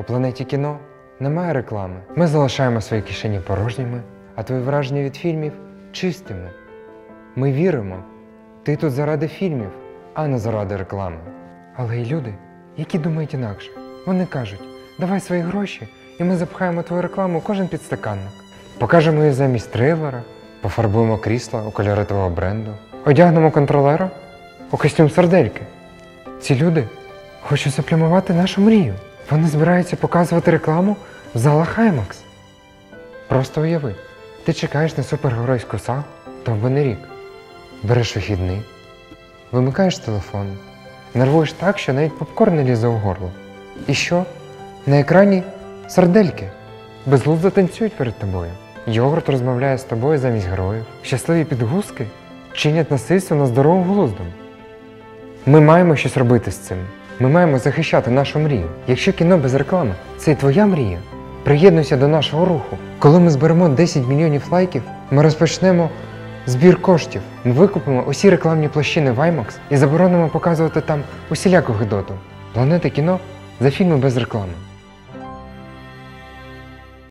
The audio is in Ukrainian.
У планеті кіно немає реклами. Ми залишаємо свої кишені порожніми, а твої враження від фільмів чистими. Ми віримо, ти тут заради фільмів, а не заради реклами. Але й люди, які думають інакше, вони кажуть: давай свої гроші, і ми запхаємо твою рекламу у кожен підстаканник. Покажемо її замість трейлера, пофарбуємо крісла у кольори твого бренду, одягнемо контролера у костюм сардельки. Ці люди хочуть заплямувати нашу мрію. Вони збираються показувати рекламу в залах IMAX. Просто уяви, ти чекаєш на супергеройську сагу довбаний рік. Береш вихідний, вимикаєш телефон, нервуєш так, що навіть попкорн не лізе у горло. І що? На екрані сардельки безглуздо танцюють перед тобою. Йогурт розмовляє з тобою замість героїв. Щасливі підгузки чинять насильство над здоровим глуздом. Ми маємо щось робити з цим. Ми маємо захищати нашу мрію. Якщо кіно без реклами це і твоя мрія, приєднуйся до нашого руху. Коли ми зберемо 10 мільйонів лайків, ми розпочнемо збір коштів. Ми викупимо усі рекламні площини в IMAX і заборонимо показувати там усіляку гидоту. Планета кіно за фільми без реклами.